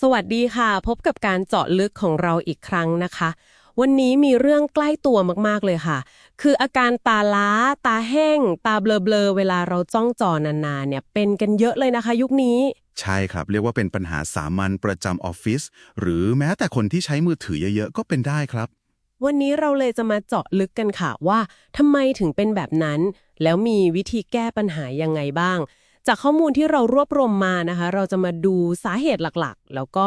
สวัสดีค่ะ พบกับการเจาะลึกของเราอีกครั้งนะคะ วันนี้มีเรื่องใกล้ตัวมากๆเลยค่ะ คืออาการตาล้า ตาแห้ง ตาเบลอๆ เวลาเราจ้องจอนานๆเนี่ยเป็นกันเยอะเลยนะคะ ยุคนี้ ใช่ครับ เรียกว่าเป็นปัญหาสามัญประจำออฟฟิศหรือแม้แต่คนที่ใช้มือถือเยอะๆ ก็เป็นได้ครับ วันนี้เราเลยจะมาเจาะลึกกันค่ะว่าทำไมถึงเป็นแบบนั้น แล้วมีวิธีแก้ปัญหายังไงบ้าง จากข้อมูลที่เรารวบรวมมานะคะ เราจะมาดูสาเหตุหลักๆ แล้วก็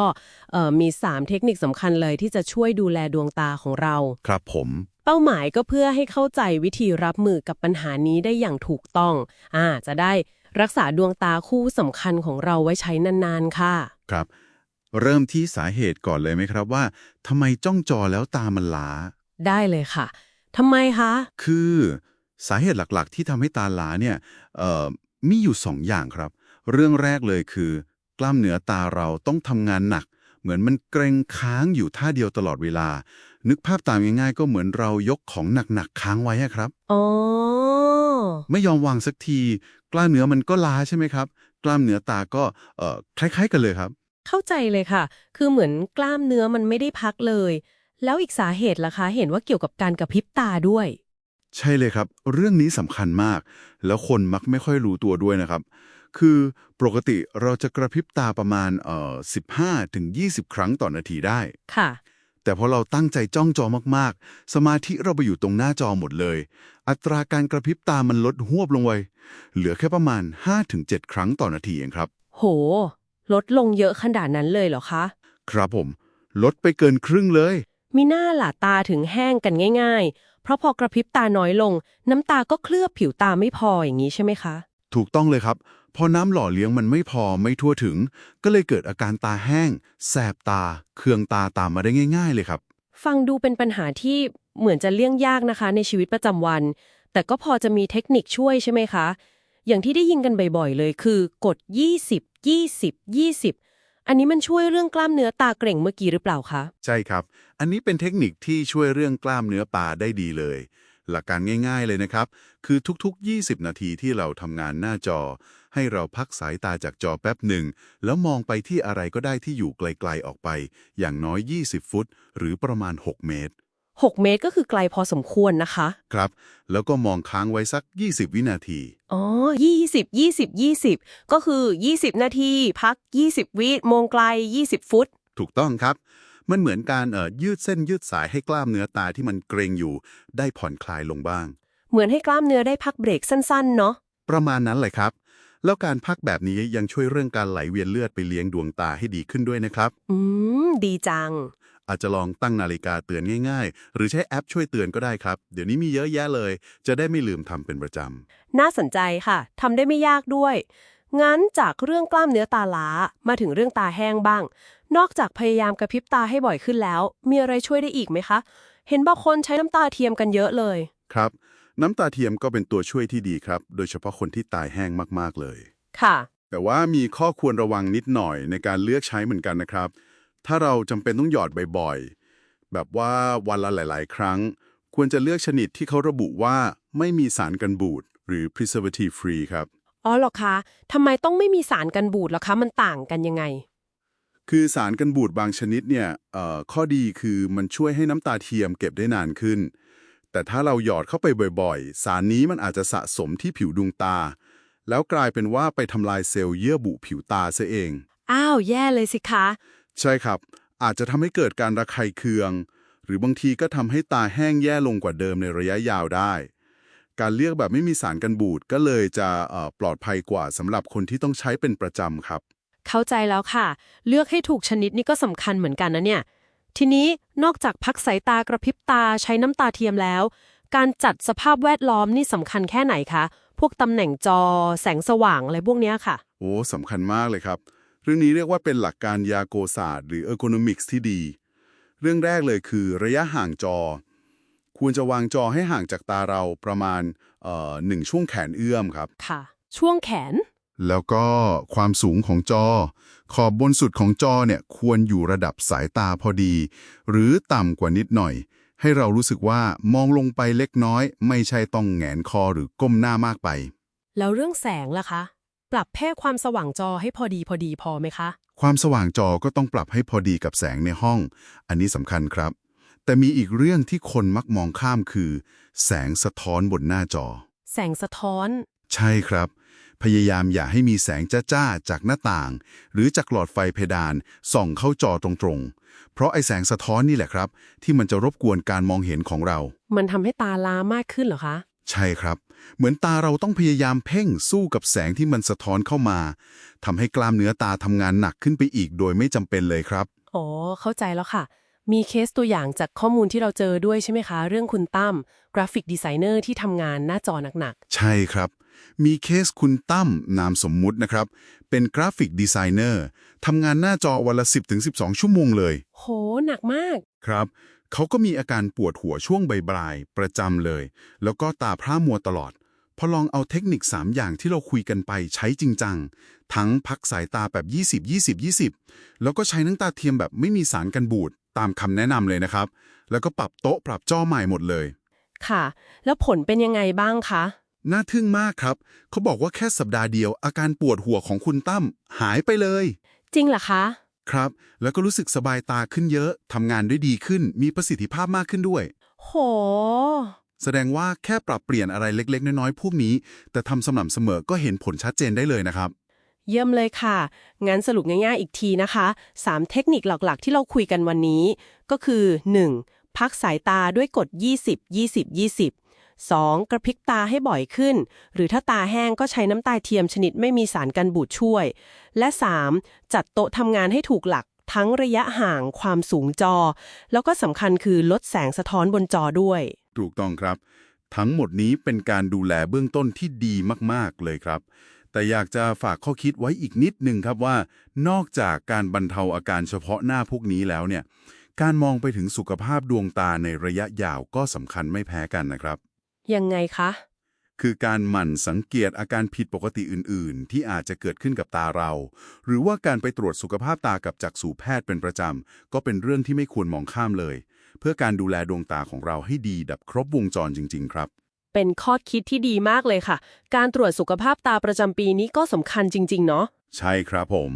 เอ่อมี 3 เทคนิคสำคัญเลยที่จะช่วยดูแลดวงตาของเรา ครับผม เป้าหมายก็เพื่อให้เข้าใจวิธีรับมือกับปัญหานี้ได้อย่างถูกต้องอ่าจะได้รักษาดวงตาคู่สำคัญของเราไว้ใช้นานๆ ค่ะ ครับ เริ่มที่สาเหตุก่อนเลยไหมครับว่าทำไมจ้องจอแล้วตามันล้า ได้เลยค่ะทำไมคะ คือสาเหตุหลักๆ ที่ทำให้ตาล้าเนี่ยเอ่อ มีอยู่สองอย่างครับ เรื่องแรกเลยคือ กล้ามเนื้อตาเราต้องทำงานหนัก เหมือนมันเกรงค้างอยู่ท่าเดียวตลอดเวลา นึกภาพตามง่ายๆ ก็เหมือนเรายกของหนักๆค้างไว้อะครับอ๋อไม่ยอมวางสักที กล้ามเนื้อมันก็ล้าใช่ไหมครับ กล้ามเนื้อตาก็เอ่อคล้ายๆกันเลยครับ เข้าใจเลยค่ะ คือเหมือนกล้ามเนื้อมันไม่ได้พักเลย แล้วอีกสาเหตุล่ะคะ เห็นว่าเกี่ยวกับการกระพริบตาด้วย ใช่เลยครับ เรื่องนี้สำคัญมาก แล้วคนมักไม่ค่อยรู้ตัวด้วยนะครับ คือปกติเราจะกระพริบตาประมาณเอ่อ15 ถึง 20 ครั้งต่อนาทีได้ ค่ะ แต่พอเราตั้งใจจ้องจอมากๆ สมาธิเราไปอยู่ตรงหน้าจอหมดเลย อัตราการกระพริบตามันลดหวบลงไว้เหลือแค่ประมาณ 5-7 ครั้งต่อนาทีเองครับ โห ลดลงเยอะขนาดนั้นเลยเหรอคะ ครับผม ลดไปเกินครึ่งเลย มีหน้าหล่ะตาถึงแห้งกันง่าย ๆ เพราะพอกระพริบตาน้อยลง น้ำตาก็เคลือบผิวตาไม่พออย่างนี้ใช่ไหมคะ ถูกต้องเลยครับ พอน้ำหล่อเลี้ยงมันไม่พอไม่ทั่วถึง ก็เลยเกิดอาการตาแห้ง แสบตา เคืองตาตามมาได้ง่าย ๆ เลยครับ ฟังดูเป็นปัญหาที่เหมือนจะเลี่ยงยากนะคะ ในชีวิตประจำวัน แต่ก็พอจะมีเทคนิคช่วยใช่ไหมคะ อย่างที่ได้ยินกันบ่อยๆ เลยคือกด 20 20 20 อันนี้มันช่วยเรื่องกล้ามเนื้อตาเกร็งเมื่อกี้หรือเปล่าคะ ใช่ครับ อันนี้เป็นเทคนิคที่ช่วยเรื่องกล้ามเนื้อตาได้ดีเลย หลักการง่ายๆเลยนะครับ คือทุกๆ 20 นาทีที่เราทำงานหน้าจอ ให้เราพักสายตาจากจอแป๊บหนึ่ง แล้วมองไปที่อะไรก็ได้ที่อยู่ไกลๆออกไป อย่างน้อย 20 ฟุต หรือประมาณ 6 เมตร 6 เมตรก็คือไกลพอสมควรนะคะ ครับ แล้วก็มองค้างไว้สัก 20 วินาที อ๋อ 20 20 20 ก็คือ 20 นาที พัก 20 วิมองไกล 20 ฟุต ถูกต้องครับ มันเหมือนการเอ่อยืดเส้นยืดสายให้กล้ามเนื้อตาที่มันเกรงอยู่ ได้ผ่อนคลายลงบ้าง เหมือนให้กล้ามเนื้อได้พักเบรกสั้นๆ เนาะ ประมาณนั้นเลยครับ แล้วการพักแบบนี้ยังช่วยเรื่องการไหลเวียนเลือดไปเลี้ยงดวงตาให้ดีขึ้นด้วยนะครับ อืม ดีจัง อาจจะลองตั้งนาฬิกาเตือนง่าย ๆ หรือใช้แอปช่วยเตือนก็ได้ครับ เดี๋ยวนี้มีเยอะแยะเลย จะได้ไม่ลืมทำเป็นประจน่าสนใจค่ะทำได้ไม่ยากด้วย งั้นจากเรื่องกล้ามเนื้อตาล้ามาถึงเรื่องตาแห้งบ้าง นอกจากพยายามกระพริบตาให้บ่อยขึ้นแล้ว มีอะไรช่วยได้อีกไหมคะ เห็นบางคนใช้น้ำตาเทียมกันเยอะเลยำครับ น้ำตาเทียมก็เป็นตัวช่วยที่ดีครับ โดยเฉพาะคนที่ตายแห้งมากๆเลย ค่ะ แต่ว่ามีข้อควรระวังนิดหน่อยในการเลือกใช้เหมือนกันนะครับ ถ้าเราจำเป็นต้องหยอดบ่อยๆ แบบว่าวันละหลาย ๆ ครั้ง ควรจะเลือกชนิดที่เขาระบุว่าไม่มีสารกันบูดหรือ preservative free ครับ อ๋อเหรอคะทำไมต้องไม่มีสารกันบูดล่ะคะ มันต่างกันยังไง คือสารกันบูดบางชนิดเนี่ยเอ่อข้อดีคือมันช่วยให้น้ำตาเทียมเก็บได้นานขึ้น แต่ถ้าเราหยอดเข้าไปบ่อยๆ สารนี้มันอาจจะสะสมที่ผิวดวงตา แล้วกลายเป็นว่าไปทำลายเซลล์เยื่อบุผิวตาซะเอง อ้าว แย่เลยสิคะ ใช่ครับ อาจจะทำให้เกิดการระคายเคือง หรือบางทีก็ทำให้ตาแห้งแย่ลงกว่าเดิมในระยะยาวได้ การเลือกแบบไม่มีสารกันบูดก็เลยจะเอ่อปลอดภัยกว่าสำหรับคนที่ต้องใช้เป็นประจำครับ เข้าใจแล้วค่ะ เลือกให้ถูกชนิดนี่ก็สำคัญเหมือนกันนะเนี่ย ทีนี้นอกจากพักสายตากระพริบตาใช้น้ำตาเทียมแล้ว การจัดสภาพแวดล้อมนี่สำคัญแค่ไหนคะพวกตำแหน่งจอ แสงสว่างอะไรพวกเนี้ยค่ะ โอ้สำคัญมากเลยครับ เรื่องนี้เรียกว่าเป็นหลักการยาโกศาสตร์หรือ ergonomics ที่ดี เรื่องแรกเลยคือระยะห่างจอ ควรจะวางจอให้ห่างจากตาเราประมาณเอ่อหนึ่งช่วงแขนเอื้อมครับ ค่ะ ช่วงแขน แล้วก็ความสูงของจอ ขอบบนสุดของจอเนี่ยควรอยู่ระดับสายตาพอดี หรือต่ำกว่านิดหน่อย ให้เรารู้สึกว่ามองลงไปเล็กน้อย ไม่ใช่ต้องแหงนคอหรือก้มหน้ามากไป แล้วเรื่องแสงล่ะคะ ปรับแพร่ความสว่างจอให้พอดีพอดีพอไหมคะ ความสว่างจอก็ต้องปรับให้พอดีกับแสงในห้อง อันนี้สำคัญครับ แต่มีอีกเรื่องที่คนมักมองข้ามคือ แสงสะท้อนบนหน้าจอ แสงสะท้อน ใช่ครับ พยายามอย่าให้มีแสงจ้าๆจากหน้าต่าง หรือจากหลอดไฟเพดานส่องเข้าจอตรงๆ เพราะไอแสงสะท้อนนี่แหละครับ ที่มันจะรบกวนการมองเห็นของเรา มันทำให้ตาล้ามากขึ้นเหรอคะ ใช่ครับ เหมือนตาเราต้องพยายามเพ่งสู้กับแสงที่มันสะท้อนเข้ามาทำให้กล้ามเนื้อตาทำงานหนักขึ้นไปอีกโดยไม่จำเป็นเลยครับ อ๋อ เข้าใจแล้วค่ะ มีเคสตัวอย่างจากข้อมูลที่เราเจอด้วยใช่ไหมคะ เรื่องคุณตั้มกราฟิกดีไซเนอร์ที่ทำงานหน้าจอหนักใช่ครับ มีเคสคุณตั้มนามสมมุตินะครับ เป็นกราฟิกดีไซเนอร์ทำงานหน้าจอวันละ 10-12 ชั่วโมงเลยๆโห หนักมาก ครับ เขาก็มีอาการปวดหัวช่วงบ่ายๆประจำเลย แล้วก็ตาพร่ามัวตลอด พอลองเอาเทคนิค 3 อย่างที่เราคุยกันไปใช้จริงจัง ทั้งพักสายตาแบบ 20 20 20 แล้วก็ใช้น้ำตาเทียมแบบไม่มีสารกันบูดตามคำแนะนำเลยนะครับ แล้วก็ปรับโต๊ะปรับจอใหม่หมดเลย ค่ะ แล้วผลเป็นยังไงบ้างคะ น่าทึ่งมากครับ เขาบอกว่าแค่สัปดาห์เดียวอาการปวดหัวของคุณตั้มหายไปเลย จริงเหรอคะ ครับ แล้วก็รู้สึกสบายตาขึ้นเยอะทำงานได้ดีขึ้น มีประสิทธิภาพมากขึ้นด้วย โห แสดงว่าแค่ปรับเปลี่ยนอะไรเล็ก ๆ น้อยๆพวกนี้ แต่ทำสม่ำเสมอก็เห็นผลชัดเจนได้เลยนะครับ เยี่ยมเลยค่ะ งั้นสรุปง่ายๆอีกทีนะคะ 3 เทคนิคหลักๆ ที่เราคุยกันวันนี้ ก็คือ 1. พักสายตาด้วยกฎ 20 20 20 2. กระพริบตาให้บ่อยขึ้น หรือถ้าตาแห้งก็ใช้น้ำตาเทียมชนิดไม่มีสารกันบูดช่วย และ 3. จัดโต๊ะทำงานให้ถูกหลักทั้งระยะห่างความสูงจอ แล้วก็สำคัญคือลดแสงสะท้อนบนจอด้วย ถูกต้องครับ ทั้งหมดนี้เป็นการดูแลเบื้องต้นที่ดีมากๆเลยครับ แต่อยากจะฝากข้อคิดไว้อีกนิดนึงครับว่า นอกจากการบรรเทาอาการเฉพาะหน้าพวกนี้แล้วเนี่ยการมองไปถึงสุขภาพดวงตาในระยะยาวก็สำคัญไม่แพ้กันนะครับ ยังไงคะ คือการหมั่นสังเกตอาการผิดปกติอื่น ๆ ที่อาจจะเกิดขึ้นกับตาเรา หรือว่าการไปตรวจสุขภาพตากับจักษุแพทย์เป็นประจำ ก็เป็นเรื่องที่ไม่ควรมองข้ามเลย เพื่อการดูแลดวงตาของเราให้ดีดับครบวงจรจริง ๆ ครับ เป็นข้อคิดที่ดีมากเลยค่ะ การตรวจสุขภาพตาประจำปีนี้ก็สำคัญจริง ๆ เนาะ ใช่ครับผม